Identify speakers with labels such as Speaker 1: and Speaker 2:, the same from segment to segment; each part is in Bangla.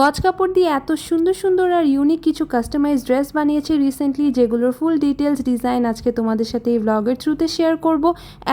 Speaker 1: গজ কাপড় দিয়ে এত সুন্দর সুন্দর আর ইউনিক কিছু কাস্টমাইজ ড্রেস বানিয়েছি রিসেন্টলি যেগুলোর ফুল ডিটেলস ডিজাইন আজকে তোমাদের সাথে এই ব্লগের থ্রুতে শেয়ার করব।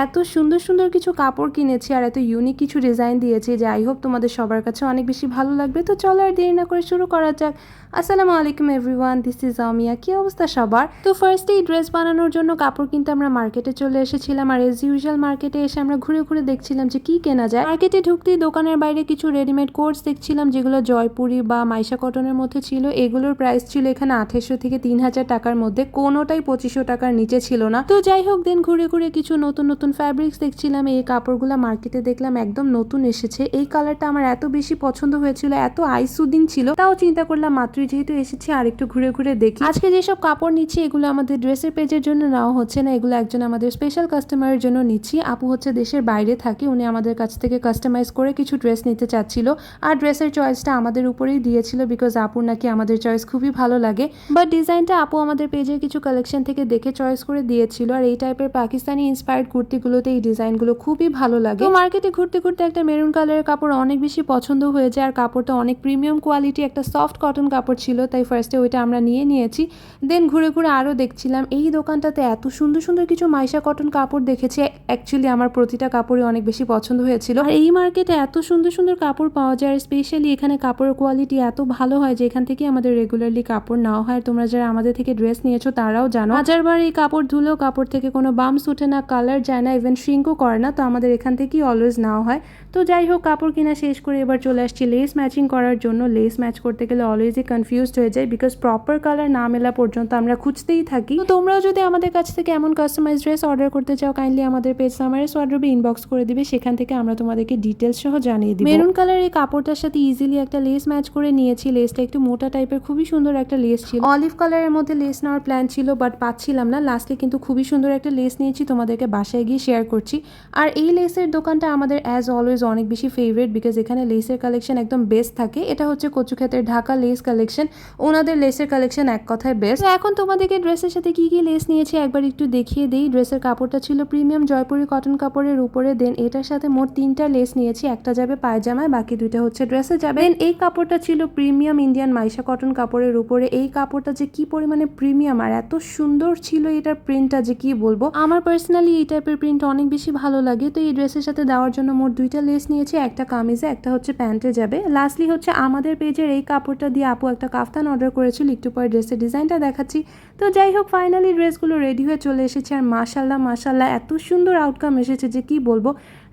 Speaker 1: এত সুন্দর সুন্দর কিছু কাপড় কিনেছি আর এত ইউনিক কিছু ডিজাইন দিয়েছি যে আই হোপ তোমাদের সবার কাছে অনেক বেশি ভালো লাগবে। তো চলো আর দেরি না করে শুরু করা যাক। আসসালামু আলাইকুম এভরিওয়ান দিস ইজ আমিয়া কি অবস্থা সবার? তো ফার্স্টে এই ড্রেস বানানোর জন্য কাপড় কিনতে আমরা মার্কেটে চলে এসেছিলাম আর এজ ইউজুয়াল মার্কেটে এসে আমরা ঘুরে ঘুরে দেখছিলাম যে কি কেনা যায়। মার্কেটে ঢুকতেই দোকানের বাইরে কিছু রেডিমেড কোর্স দেখছিলাম যেগুলো জয়পুরি বা মাইশা কটনের মধ্যে ছিল, এগুলোর প্রাইস ছিল এখানে আঠেরশো থেকে তিন হাজার টাকার মধ্যে, কোনোটাই পঁচিশশো টাকার নিচে ছিল না। তো যাই হোক, দেন ঘুরে ঘুরে কিছু নতুন নতুন ফ্যাব্রিক্স দেখছিলাম, এই কাপড়গুলো মার্কেটে দেখলাম, একদম নতুন এসেছে। এই কালারটা আমার এত বেশি পছন্দ হয়েছিল, এত আই সুদিং ছিল, তাও চিন্তা করলাম, মাত্রই যেহেতু এসেছি আর একটু ঘুরে ঘুরে দেখি। আজকে যেসব কাপড় নিচ্ছি, এগুলো আমাদের ড্রেসের পেজের জন্য নেওয়া হচ্ছে না, এগুলো একজন আমাদের স্পেশাল কাস্টমারের জন্য নিচ্ছি। আপু হচ্ছে দেশের বাইরে থাকে, উনি আমাদের কাছ থেকে কাস্টমাইজ করে কিছু ড্রেস নিতে চাচ্ছিল। আর ড্রেসের চয়েসটা আমাদের উপরেই দিয়েছিল বিকজ আপুর নাকি আমাদের চয়েস খুবই ভালো লাগে। বাট ডিজাইনটা আপু আমাদের পেজের কিছু কালেকশন থেকে দেখে চয়েস করে দিয়েছিল। আর এই টাইপের পাকিস্তানি ইন্সপায়ার্ড কুর্তিগুলোতে এই ডিজাইনগুলো খুবই ভালো লাগে। তো মার্কেটে ঘুরতে ঘুরতে একটা মেরুন কালারের কাপড় অনেক বেশি পছন্দ হয়ে যায় আর কাপড়টা অনেক প্রিমিয়াম কোয়ালিটি একটা সফট কটন কাপড় ছিল তাই ফার্স্টে ওইটা আমরা নিয়ে নিয়েছি। দেন ঘুরে ঘুরে আরও দেখছিলাম এই দোকানটাতে এত সুন্দর সুন্দর কিছু মাইশা কটন কাপড় দেখেছি। অ্যাকচুয়ালি আমার প্রতিটা কাপড়ই অনেক বেশি পছন্দ হয়েছিল। আর এই মার্কেটে এত সুন্দর সুন্দর কাপড় পাওয়া যায় আর স্পেশালি এখানে কাপড়ের কোয়ালিটি এত ভালো হয় যে এখান থেকে আমাদের রেগুলারলি কাপড় নেওয়া হয়। তোমরা যারা আমাদের থেকে ড্রেস নিয়েছো, তারাও জানো। হাজারবার এই কাপড় ধুলেও কাপড় থেকে কোনো বামস ওঠে না কালার যায় না ইভেন শ্রিঙ্কও করে না, তো আমাদের এখান থেকেই অলওয়েজ নেওয়া হয়। তো যাই হোক, কাপড় কেনা শেষ করে এবার চলে আসছি লেস ম্যাচিং করার জন্য। লেস ম্যাচ করতে গেলে অলওয়েজই কনফিউজড হয়ে যায় বিকজ প্রপার কালার না মেলা পর্যন্ত আমরা খুঁজতেই থাকি। তো তোমরাও যদি আমাদের কাছ থেকে এমন কাস্টমাইজ ড্রেস অর্ডার করতে চাও কাইন্ডলি আমাদের পেজ সামারের ওয়ার্ড্রোবে ইনবক্স করে দিবে। সেখান থেকে আমরা তোমাদেরকে ডিটেলস সহ জানিয়ে দিই মেরুন কালার এই কাপড়টার সাথে ইজিলি একটা লেস ম্যাচ করে নিয়েছি লেসটা একটু মোটা টাইপের খুবই সুন্দর একটা লেস ছিল। অলিভ কালারের মধ্যে লেস নেওয়ার প্ল্যান ছিল বাট পাচ্ছিলাম না। লাস্টে কিন্তু খুবই সুন্দর একটা লেস নিয়েছি, তোমাদেরকে বাসায় গিয়ে শেয়ার করছি। আর এই লেসের দোকানটা আমাদের অ্যাজ অলওয়েজ অনেক বেশি ফেভারিট বিকজ এখানে লেসের কালেকশন একদম বেস্ট থাকে। এটা হচ্ছে কচুক্ষেতের ঢাকা লেস কালেকশন ওনাদের লেসের কালেকশন এক কথায় বেস্ট এখন তোমাদেরকে ড্রেসের সাথে কি কি লেস নিয়েছি একবার একটু দেখিয়ে দিই। ড্রেসের কাপড়টা ছিল প্রিমিয়াম জয়পুরি কটন কাপড়ের উপরে দেন এটার সাথে মোট তিনটা লেস নিয়েছি। একটা যাবে পায়জামায়, বাকি দুইটা হচ্ছে ড্রেসে যাবে। এই কাপড়টা ছিল প্রিমিয়াম ইন্ডিয়ান মাইশা কটন কাপড়ের উপরে। এই কাপড়টা যে কি পরিমাণে প্রিমিয়াম আর এত সুন্দর ছিল এটার প্রিন্টটা যে কি বলব? আমার পার্সোনালি এই টাইপের প্রিন্ট অনেক বেশি ভালো লাগে। তো এই ড্রেসের সাথে দেওয়ার জন্য মোট দুইটা লেস নিয়েছি, একটা কামিজে, একটা হচ্ছে প্যান্টে যাবে। লাস্টলি হচ্ছে আমাদের পেজের এই কাপড়টা দিয়ে আপু একটা কাফতান অর্ডার করেছিল, একটু পরে ড্রেসের ডিজাইনটা দেখাচ্ছি। তো যাই হোক ফাইনালি ড্রেসগুলো রেডি হয়ে চলে এসেছে আর মাশাল্লাহ মাশাল্লাহ এত সুন্দর আউটকাম এসেছে যে কি বলব?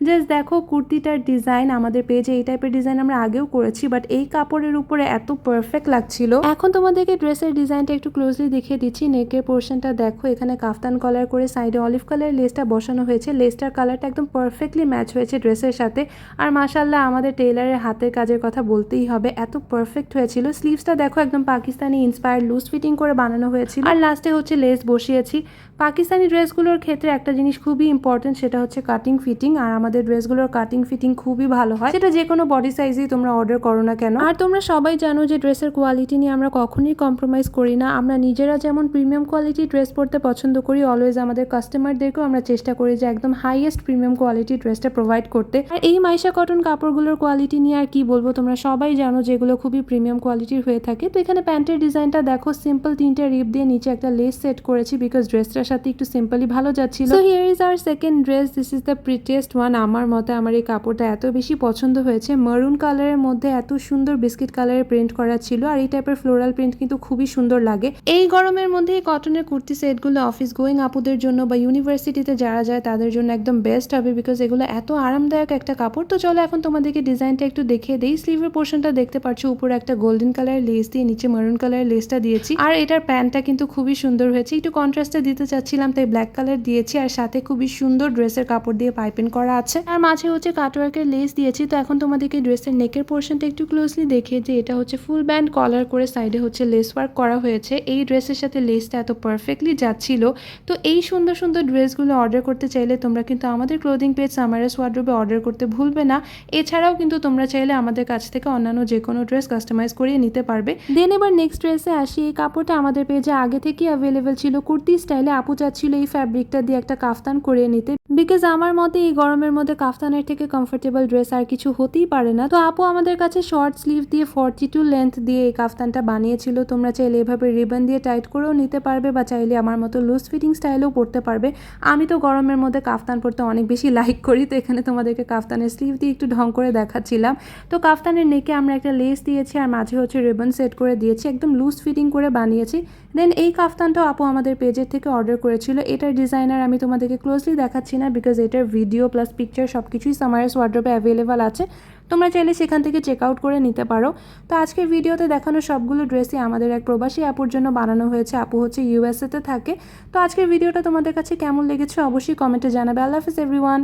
Speaker 1: জাস্ট দেখো কুর্তিটার ডিজাইন আমাদের পেজে এই টাইপের ডিজাইন আমরা আগেও করেছি বাট এই কাপড়ের উপরে এত পারফেক্ট লাগছিল। এখন তোমাদেরকে ড্রেসের ডিজাইনটা একটু ক্লোজলি দেখিয়ে দিচ্ছি নেকের পোর্শনটা দেখো, এখানে কাফতান কলার করে সাইডে অলিভ কালার লেসটা বসানো হয়েছে লেসটার কালারটা একদম পারফেক্টলি ম্যাচ হয়েছে ড্রেসের সাথে। আর মাশাল্লাহ আমাদের টেলারের হাতের কাজের কথা বলতেই হবে, এত পারফেক্ট হয়েছিল। স্লিভসটা দেখো একদম পাকিস্তানি ইন্সপায়ার্ড লুজ ফিটিং করে বানানো হয়েছিল। আর লাস্টে হচ্ছে লেস বসিয়েছি। পাকিস্তানি ড্রেসগুলোর ক্ষেত্রে একটা জিনিস খুবই ইম্পর্টেন্ট সেটা হচ্ছে কাটিং ফিটিং আর আমাদের ড্রেসগুলোর কাটিং ফিটিং খুবই ভালো হয়। সেটা যে কোনো বডি সাইজেই তোমরা অর্ডার করো না কেন। আর তোমরা সবাই জানো যে ড্রেসের কোয়ালিটি নিয়ে আমরা কখনোই কম্প্রোমাইজ করি না। আমরা নিজেরা যেমন প্রিমিয়াম কোয়ালিটি ড্রেস পরতে পছন্দ করি অলওয়েজ আমাদের কাস্টমারদেরকেও আমরা চেষ্টা করি যে একদম হাইয়েস্ট প্রিমিয়াম কোয়ালিটি ড্রেসটা প্রোভাইড করতে। আর এই মাইশা কটন কাপড়গুলোর কোয়ালিটি নিয়ে আর কি বলব, তোমরা সবাই জানো যেগুলো খুবই প্রিমিয়াম কোয়ালিটির হয়ে থাকে। তো এখানে প্যান্টের ডিজাইনটা দেখো সিম্পল তিনটে রিপ দিয়ে নিচে একটা লেস সেট করেছি বিকজ ড্রেসটার সাথে একটু সিম্পলি ভালো যাচ্ছিল। So here is our second dress this is the prettiest one আমার মতে আমার এই কাপড়টা এত বেশি পছন্দ হয়েছে। মারুন কালারের মধ্যে এত সুন্দর বিস্কিট কালারের প্রিন্ট করা ছিল আর এই টাইপের ফ্লোরাল প্রিন্ট কিন্তু খুবই সুন্দর লাগে। এই গরমের মধ্যে এই কটনের কুর্তি সেটগুলো অফিস গোয়িং আপুদের জন্য বা ইউনিভার্সিটিতে যারা যায় তাদের জন্য একদম বেস্ট হবে বিকজ এগুলো এত আরামদায়ক একটা কাপড়। তো চলো এখন তোমাদেরকে ডিজাইনটা একটু দেখিয়ে দিই। স্লিভের পোর্শনটা দেখতে পাচ্ছ উপরে একটা গোল্ডেন কালার লেস দিয়ে নিচে মারুন কালারের লেসটা দিয়েছি। আর এটার প্যান্টটা কিন্তু খুবই সুন্দর হয়েছে। একটু কন্ট্রাস্টে দিতে চাচ্ছিলাম, তাই ব্ল্যাক কালার দিয়েছি আর সাথে খুবই সুন্দর ড্রেসের কাপড় দিয়ে পাইপিং করা আছে। আর মাঝে হচ্ছে কাটওয়ার্কের লেস দিয়েছি। তো এখন তোমাদেরকে ড্রেসের নেকের পোর্শনটা একটু ক্লোজলি দেখিয়ে যে এটা হচ্ছে ফুল ব্যান্ড কলার করে সাইডে হচ্ছে লেস ওয়ার্ক করা হয়েছে। এই ড্রেসের সাথে লেসটা এত পারফেক্টলি যাচ্ছিল। তো এই সুন্দর সুন্দর ড্রেসগুলো অর্ডার করতে চাইলে তোমরা কিন্তু আমাদের ক্লোদিং পেজ সামারাস ওয়ার্ড্রোবে অর্ডার করতে ভুলবে না। এছাড়াও কিন্তু তোমরা চাইলে আমাদের কাছ থেকে অন্যান্য যে কোনো ড্রেস কাস্টমাইজ করিয়ে নিতে পারবে। দেন এবার নেক্সট ড্রেসে আসি। এই কাপড়টা আমাদের পেজে আগে থেকেই অ্যাভেলেবেল ছিল। কুর্তি স্টাইলে আপু চাচ্ছিল এই ফ্যাব্রিকটা দিয়ে একটা কাফতান করিয়ে নিতে। বিকজ আমার মতে এই গরমের মধ্যে কাফতানের থেকে কমফোর্টেবল ড্রেস আর কিছু হতেই পারে না। তো আপু আমাদের কাছে শর্ট স্লিভ দিয়ে ফর্টি টু লেন্থ দিয়ে এই কাফতানটা বানিয়েছিল। তোমরা চাইলে এভাবে রিবন দিয়ে টাইট করেও নিতে পারবে বা চাইলে আমার মতো লুজ ফিটিং স্টাইলেও পরতে পারবে। আমি তো গরমের মধ্যে কাফতান পরতে অনেক বেশি লাইক করি, তো এখানে তোমাদেরকে কাফতানের স্লিভ দিয়ে একটু ঢং করে দেখাচ্ছিলাম। তো কাফতানের নেকে আমরা একটা লেস দিয়েছি আর মাঝে হচ্ছে রিবন সেট করে দিয়েছি, একদম লুজ ফিটিং করে বানিয়েছি। দেন এই কাফতানটাও আপু আমাদের পেজের থেকে অর্ডার করেছিল। এটার ডিজাইনার আমি তোমাদেরকে ক্লোজলি দেখাচ্ছি না বিকজ এটার ভিডিও প্লাস পিকচার সব কিছুই সামারাস ওয়ার্ড্রোপে অ্যাভেলেবেল আছে। তোমরা চাইলে সেখান থেকে চেক আউট করে নিতে পারো। তো আজকের ভিডিওতে দেখানো সবগুলো ড্রেসই আমাদের এক প্রবাসী আপুর জন্য বানানো হয়েছে। আপু হচ্ছে ইউএসএতে থাকে। তো আজকের ভিডিওটা তোমাদের কাছে কেমন লেগেছে অবশ্যই কমেন্টে জানাবে। আল্লাহ হাফিজ এভরিওয়ান